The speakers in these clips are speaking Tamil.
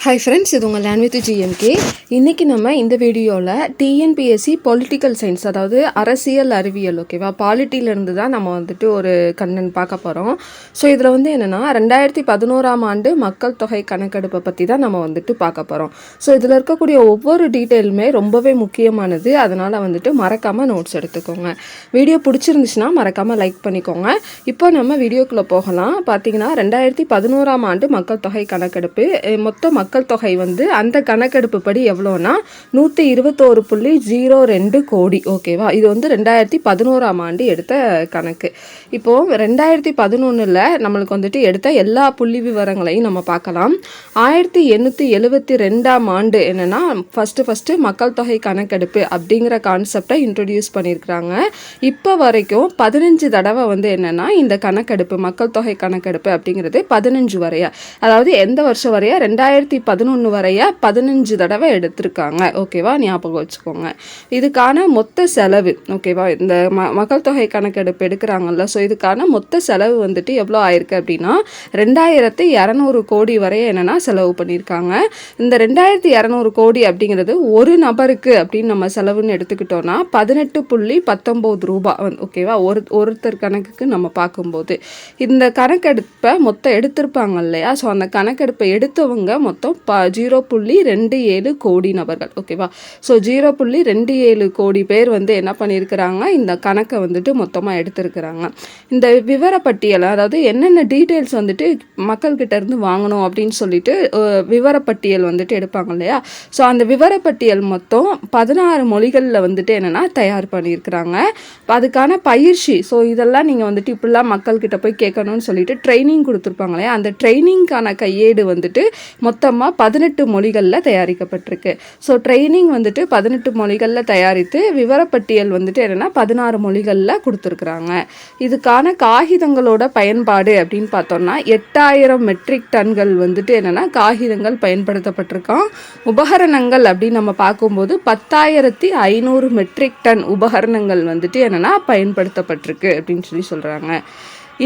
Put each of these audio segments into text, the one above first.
ஹாய் ஃப்ரெண்ட்ஸ் இது உங்கள் லேண்ட் ஜிஎம்கே இன்றைக்கி நம்ம இந்த வீடியோவில் டிஎன்பிஎஸ்சி பொலிட்டிக்கல் சயின்ஸ் அதாவது அரசியல் அறிவியல் ஓகேவா பாலிட்டியிலேருந்து தான் நம்ம வந்துட்டு ஒரு கண்ணன் பார்க்க போகிறோம் ஸோ இதில் வந்து என்னென்னா ரெண்டாயிரத்தி பதினோராம் ஆண்டு மக்கள் தொகை கணக்கெடுப்பை பற்றி தான் நம்ம வந்துட்டு பார்க்க போகிறோம் ஸோ இதில் இருக்கக்கூடிய ஒவ்வொரு டீட்டெயிலுமே ரொம்பவே முக்கியமானது. அதனால் வந்துட்டு மறக்காமல் நோட்ஸ் எடுத்துக்கோங்க. வீடியோ பிடிச்சிருந்துச்சுன்னா மறக்காமல் லைக் பண்ணிக்கோங்க. இப்போ நம்ம வீடியோக்குள்ளே போகலாம். பார்த்தீங்கன்னா ரெண்டாயிரத்தி பதினோராம் ஆண்டு மக்கள் தொகை கணக்கெடுப்பு மொத்த மக்கள் மக்கள் தொகை வந்து அந்த கணக்கெடுப்பு படி எவ்வளோனா நூற்றி இருபத்தோரு புள்ளி ஜீரோ ரெண்டு கோடி. ஓகேவா இது வந்து ரெண்டாயிரத்தி பதினோராம் ஆண்டு எடுத்த கணக்கு. இப்போது ரெண்டாயிரத்தி பதினொன்றில் நம்மளுக்கு வந்துட்டு எடுத்த எல்லா புள்ளி விவரங்களையும் நம்ம பார்க்கலாம். ஆயிரத்தி எண்ணூற்றி எழுபத்தி ரெண்டாம் ஆண்டு என்னென்னா ஃபஸ்ட்டு ஃபஸ்ட்டு மக்கள் தொகை கணக்கெடுப்பு அப்படிங்கிற கான்செப்டை இன்ட்ரடியூஸ் பண்ணியிருக்கிறாங்க. இப்போ வரைக்கும் பதினஞ்சு தடவை வந்து என்னென்னா இந்த கணக்கெடுப்பு மக்கள் தொகை கணக்கெடுப்பு அப்படிங்கிறது பதினஞ்சு வரையா? அதாவது எந்த வருஷம் வரையா? ரெண்டாயிரத்தி பதினொன்று வரைய பதினஞ்சு தடவை எடுத்திருக்காங்க. ஓகேவா ஞாபகம் வச்சுக்கோங்க. இதுக்கான மொத்த செலவு ஓகேவா இந்த ம மக்கள் தொகை கணக்கெடுப்பு எடுக்கிறாங்கல்ல ஸோ இதுக்கான மொத்த செலவு வந்துட்டு எவ்வளோ ஆயிருக்கு அப்படின்னா ரெண்டாயிரத்தி இரநூறு கோடி வரை என்னென்னா செலவு பண்ணியிருக்காங்க. இந்த ரெண்டாயிரத்தி இரநூறு கோடி அப்படிங்கிறது ஒரு நபருக்கு அப்படின்னு நம்ம செலவுன்னு எடுத்துக்கிட்டோம்னா பதினெட்டு புள்ளி பத்தொம்போது ரூபா ஓகேவா ஒரு ஒருத்தர் கணக்குக்கு நம்ம பார்க்கும்போது. இந்த கணக்கெடுப்பை மொத்தம் எடுத்திருப்பாங்க இல்லையா? ஸோ அந்த கணக்கெடுப்பை எடுத்தவங்க மொத்தம் ப ஜீரோ புள்ளி ரெண்டு ஏழு கோடி நபர்கள். ஓகேவா ஸோ ஜீரோ புள்ளி ரெண்டு ஏழு கோடி பேர் வந்து என்ன பண்ணியிருக்கிறாங்க? இந்த கணக்கை வந்துட்டு மொத்தமாக எடுத்திருக்கிறாங்க. இந்த விவரப்பட்டியல் அதாவது என்னென்ன டீட்டெயில்ஸ் வந்துட்டு மக்கள்கிட்ட இருந்து வாங்கணும் அப்படின்னு சொல்லிட்டு விவரப்பட்டியல் வந்துட்டு எடுப்பாங்க இல்லையா? ஸோ அந்த விவரப்பட்டியல் மொத்தம் பதினாறு மொழிகளில் வந்துட்டு என்னென்னா தயார் பண்ணியிருக்கிறாங்க. அதுக்கான பயிற்சி ஸோ இதெல்லாம் நீங்கள் வந்துட்டு இப்படிலாம் மக்கள்கிட்ட போய் கேட்கணும்னு சொல்லிட்டு ட்ரைனிங் கொடுத்துருப்பாங்க இல்லையா? அந்த ட்ரைனிங்க்கான கையேடு வந்துட்டு மொத்தமாக பதினெட்டு மொழிகளில் தயாரிக்கப்பட்டிருக்கு. ஸோ ட்ரைனிங் வந்துட்டு பதினெட்டு மொழிகளில் தயாரித்து விவரப்பட்டியல் வந்துட்டு என்னென்னா பதினாறு மொழிகளில் கொடுத்துருக்குறாங்க. இதுக்கான காகிதங்களோட பயன்பாடு அப்படின்னு பார்த்தோம்னா எட்டாயிரம் மெட்ரிக் டன்கள் வந்துட்டு என்னென்னா காகிதங்கள் பயன்படுத்தப்பட்டிருக்கான் உபகரணங்கள் அப்படின்னு நம்ம பார்க்கும்போது பத்தாயிரத்தி ஐநூறு மெட்ரிக் டன் உபகரணங்கள் வந்துட்டு என்னென்னா பயன்படுத்தப்பட்டிருக்கு அப்படின்னு சொல்லி சொல்கிறாங்க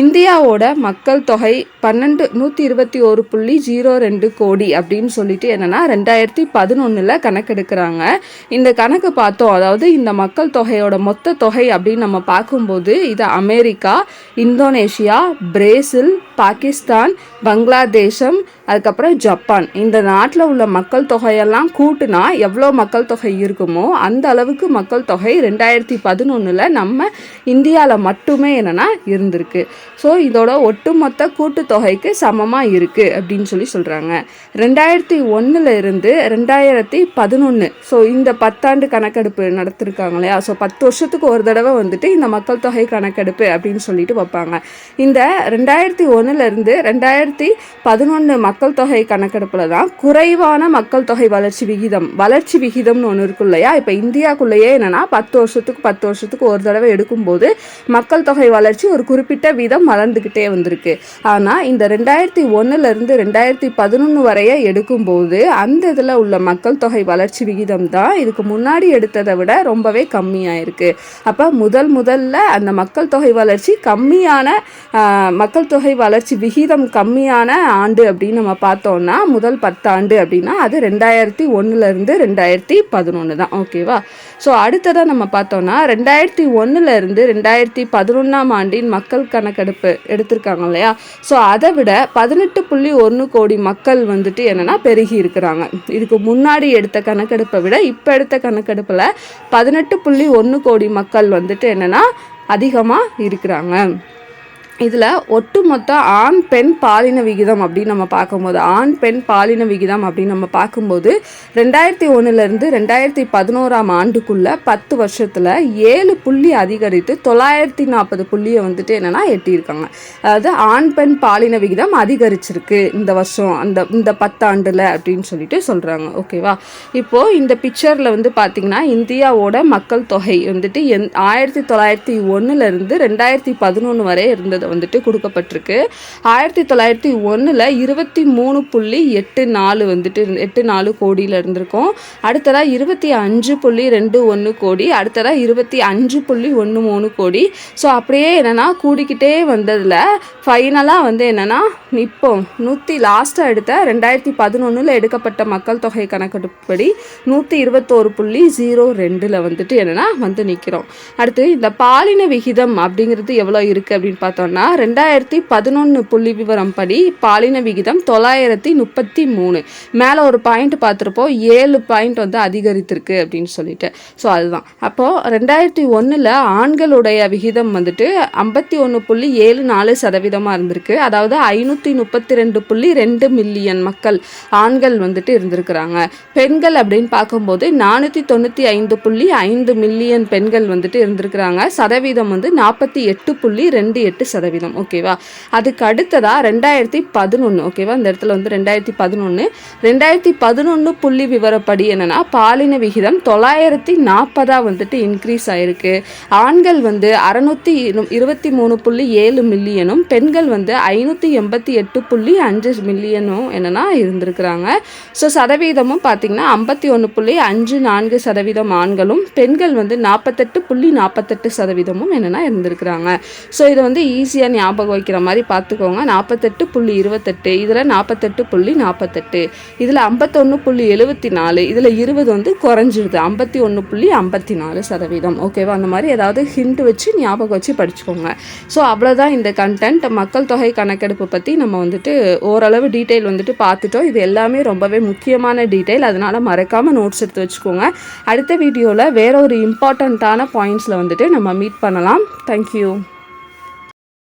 இந்தியாவோட மக்கள் தொகை பன்னெண்டு நூற்றி இருபத்தி ஒரு புள்ளி ஜீரோ ரெண்டு கோடி அப்படின்னு சொல்லிட்டு என்னென்னா ரெண்டாயிரத்தி பதினொன்றில் கணக்கெடுக்கிறாங்க. இந்த கணக்கு பார்த்தோம் அதாவது இந்த மக்கள் தொகையோட மொத்த தொகை அப்படின்னு நம்ம பார்க்கும்போது இது அமெரிக்கா இந்தோனேஷியா பிரேசில் பாகிஸ்தான் பங்களாதேசம் அதுக்கப்புறம் ஜப்பான். இந்த நாட்டில் உள்ள மக்கள் தொகையெல்லாம் கூட்டுனா எவ்வளோ மக்கள் தொகை இருக்குமோ அந்த அளவுக்கு மக்கள் தொகை ரெண்டாயிரத்தி பதினொன்றில் நம்ம இந்தியாவில் மட்டுமே என்னென்னா இருந்திருக்கு. ஸோ இதோட ஒட்டுமொத்த கூட்டுத்தொகைக்கு சமமாக இருக்குது அப்படின்னு சொல்லி சொல்கிறாங்க ரெண்டாயிரத்தி ஒன்றுலேருந்து இருந்து ரெண்டாயிரத்தி பதினொன்று ஸோ இந்த பத்தாண்டு கணக்கெடுப்பு நடத்திருக்காங்க இல்லையா? ஸோ பத்து வருஷத்துக்கு ஒரு தடவை வந்துட்டு இந்த மக்கள் தொகை கணக்கெடுப்பு அப்படின்னு சொல்லிட்டு வைப்பாங்க. இந்த ரெண்டாயிரத்தி ஒன்றுலேருந்து ரெண்டாயிரத்தி பதினொன்று மக்கள் தொகை கணக்கெடுப்பில் தான் குறைவான மக்கள் தொகை வளர்ச்சி விகிதம் வளர்ச்சி விகிதம்னு ஒன்று இருக்கும் இல்லையா? இப்போ இந்தியாக்குள்ளேயே என்னென்னா பத்து வருஷத்துக்கு பத்து வருஷத்துக்கு ஒரு தடவை எடுக்கும்போது மக்கள் தொகை வளர்ச்சி ஒரு குறிப்பிட்ட வீதம் வளர்ந்துக்கிட்டே வந்திருக்கு. ஆனால் இந்த ரெண்டாயிரத்தி ஒன்றுலேருந்து ரெண்டாயிரத்தி பதினொன்று வரைய எடுக்கும்போது அந்த இதில் உள்ள மக்கள் தொகை வளர்ச்சி விகிதம் தான் இதுக்கு முன்னாடி எடுத்ததை விட ரொம்பவே கம்மியாயிருக்கு. அப்போ முதல் முதல்ல அந்த மக்கள் தொகை வளர்ச்சி கம்மியான மக்கள் தொகை வளர்ச்சி விகிதம் கம்மியான ஆண்டு அப்படின்னு நம்ம பார்த்தோம்னா முதல் பத்தாண்டு அப்படின்னா அது ரெண்டாயிரத்தி ஒன்றுலேருந்து ரெண்டாயிரத்தி பதினொன்று தான். ஓகேவா? ஸோ அடுத்ததாக நம்ம பார்த்தோன்னா ரெண்டாயிரத்தி ஒன்றுலேருந்து ரெண்டாயிரத்தி பதினொன்றாம் ஆண்டின் மக்கள் கணக்கெடுப்பு எடுத்திருக்காங்க இல்லையா? ஸோ அதை விட பதினெட்டு புள்ளி ஒன்று கோடி மக்கள் வந்துட்டு என்னென்னா பெருகி இருக்கிறாங்க. இதுக்கு முன்னாடி எடுத்த கணக்கெடுப்பை விட இப்போ எடுத்த கணக்கெடுப்பில் பதினெட்டு புள்ளி ஒன்று கோடி மக்கள் வந்துட்டு என்னென்னா அதிகமாக இருக்கிறாங்க. இதில் ஒட்டுமொத்த ஆண் பெண் பாலின விகிதம் அப்படின்னு நம்ம பார்க்கும்போது ஆண் பெண் பாலின விகிதம் அப்படின்னு நம்ம பார்க்கும்போது ரெண்டாயிரத்தி ஒன்றுலேருந்து ரெண்டாயிரத்தி பதினோராம் ஆண்டுக்குள்ளே பத்து வருஷத்தில் ஏழு புள்ளி அதிகரித்து தொள்ளாயிரத்தி நாற்பது புள்ளியை வந்துட்டு என்னென்னா எட்டியிருக்காங்க. அதாவது ஆண் பெண் பாலின விகிதம் அதிகரிச்சிருக்கு இந்த வருஷம் அந்த இந்த பத்தாண்டில் அப்படின்னு சொல்லிட்டு சொல்கிறாங்க ஓகேவா? இப்போது இந்த பிக்சரில் வந்து பார்த்திங்கன்னா இந்தியாவோட மக்கள் தொகை வந்துட்டு எந் ஆயிரத்தி தொள்ளாயிரத்தி ஒன்றுலேருந்து ரெண்டாயிரத்தி பதினொன்று வரை இருந்தது. அதை வந்துட்டு கொடுக்கப்பட்டிருக்கு. ஆயிரத்தி தொள்ளாயிரத்தி ஒன்றில் இருபத்தி மூணு புள்ளி எட்டு நாலு வந்துட்டு எட்டு நாலு கோடியில் இருந்திருக்கும். அடுத்ததாக இருபத்தி அஞ்சு புள்ளி ரெண்டு ஒன்று கோடி அடுத்ததாக இருபத்தி அஞ்சு புள்ளி ஒன்று மூணு கோடி. ஸோ அப்படியே என்னென்னா கூடிக்கிட்டே வந்ததில் ஃபைனலாக வந்து என்னென்னா இப்போ நூற்றி லாஸ்ட்டாக எடுத்த ரெண்டாயிரத்தி பதினொன்றில் எடுக்கப்பட்ட மக்கள் தொகை கணக்கெடுப்படி நூற்றி இருபத்தோரு புள்ளி ஜீரோ ரெண்டில் வந்துட்டு என்னென்னா வந்து நிற்கிறோம் அடுத்து இந்த பாலின விகிதம் அப்படிங்கிறது எவ்வளோ இருக்குது அப்படின்னு பார்த்தோம்னா ரெண்டாயிரத்தி பதினொன்று புள்ளி விவரம் படி பாலின விகிதம் தொள்ளாயிரத்தி முப்பத்தி மூணு. மேலே ஒரு பாயிண்ட் பார்த்துருப்போம் ஏழு பாயிண்ட் வந்து அதிகரித்திருக்கு அப்படின்னு சொல்லிட்டு. ஸோ அதுதான். அப்போது ரெண்டாயிரத்தி ஒன்றில் ஆண்களுடைய விகிதம் வந்துட்டு ஐம்பத்தி ஒன்று புள்ளி ஏழு நாலு சதவீதமாக இருந்திருக்கு. அதாவது ஐநூற்றி முப்பத்தி ரெண்டு புள்ளி ரெண்டு மில்லியன் மக்கள் ஆண்கள் வந்துட்டு இருந்திருக்கிறாங்க. பெண்கள் அப்படின்னு பார்க்கும்போது நானூற்றி தொண்ணூற்றி ஐந்து புள்ளி ஐந்து மில்லியன் பெண்கள் வந்துட்டு இருந்திருக்கிறாங்க. சதவீதம் வந்து நாற்பத்தி எட்டு புள்ளி ரெண்டு எட்டு சதவீதம். ஓகேவா அதுக்கு அடுத்ததாக ரெண்டாயிரத்தி பதினொன்று ஓகேவா இந்த இடத்துல வந்து ரெண்டாயிரத்தி பதினொன்று ரெண்டாயிரத்தி பதினொன்று புள்ளி விவரப்படி என்னன்னா பாலின விகிதம் தொள்ளாயிரத்தி நாற்பதாக வந்துட்டு இன்க்ரீஸ் ஆயிருக்கு. ஆண்கள் வந்து அறநூற்றி இருபத்தி மூணு புள்ளி ஏழு மில்லியனும் பெண்கள் வந்து ஐநூற்றி எண்பத்தி எட்டு புள்ளி அஞ்சு மில்லியனும் என்னன்னா இருந்திருக்கிறாங்க. ஸோ சதவீதமும் பார்த்திங்கன்னா ஐம்பத்தி ஒன்று புள்ளி அஞ்சு நான்கு சதவீதம் ஆண்களும் பெண்கள் வந்து நாற்பத்தெட்டு புள்ளி நாற்பத்தெட்டு சதவீதமும் என்னென்னா இருந்திருக்கிறாங்க. ஸோ இதை வந்து ஈஸியாக ஞாபகம் வைக்கிற மாதிரி பார்த்துக்கோங்க. நாற்பத்தெட்டு புள்ளி இருபத்தெட்டு இதில் நாற்பத்தெட்டு புள்ளி நாற்பத்தெட்டு இதில் ஐம்பத்தொன்று புள்ளி எழுபத்தி நாலு இதில் இருபது வந்து குறைஞ்சிருது. ஐம்பத்தி ஒன்று புள்ளி ஐம்பத்தி நாலு சதவீதம் ஓகேவா அந்த மாதிரி ஏதாவது ஹிண்ட் வச்சு ஞாபகம் வச்சு படிச்சுக்கோங்க. ஸோ அவ்வளோதான் இந்த கண்டென்ட் மக்கள் தொகை கணக்கெடுப்பு பற்றி நம்ம வந்துட்டு ஓரளவு டீட்டெயில் வந்துட்டு பார்த்துட்டோம். இது எல்லாமே ரொம்பவே முக்கியமான டீட்டெயில் அதனால் மறக்காமல் நோட்ஸ் எடுத்து வச்சுக்கோங்க. அடுத்த வீடியோவில் வேற ஒரு இம்பார்ட்டண்ட்டான பாயிண்ட்ஸில் வந்துட்டு நம்ம மீட் பண்ணலாம். தேங்க்யூ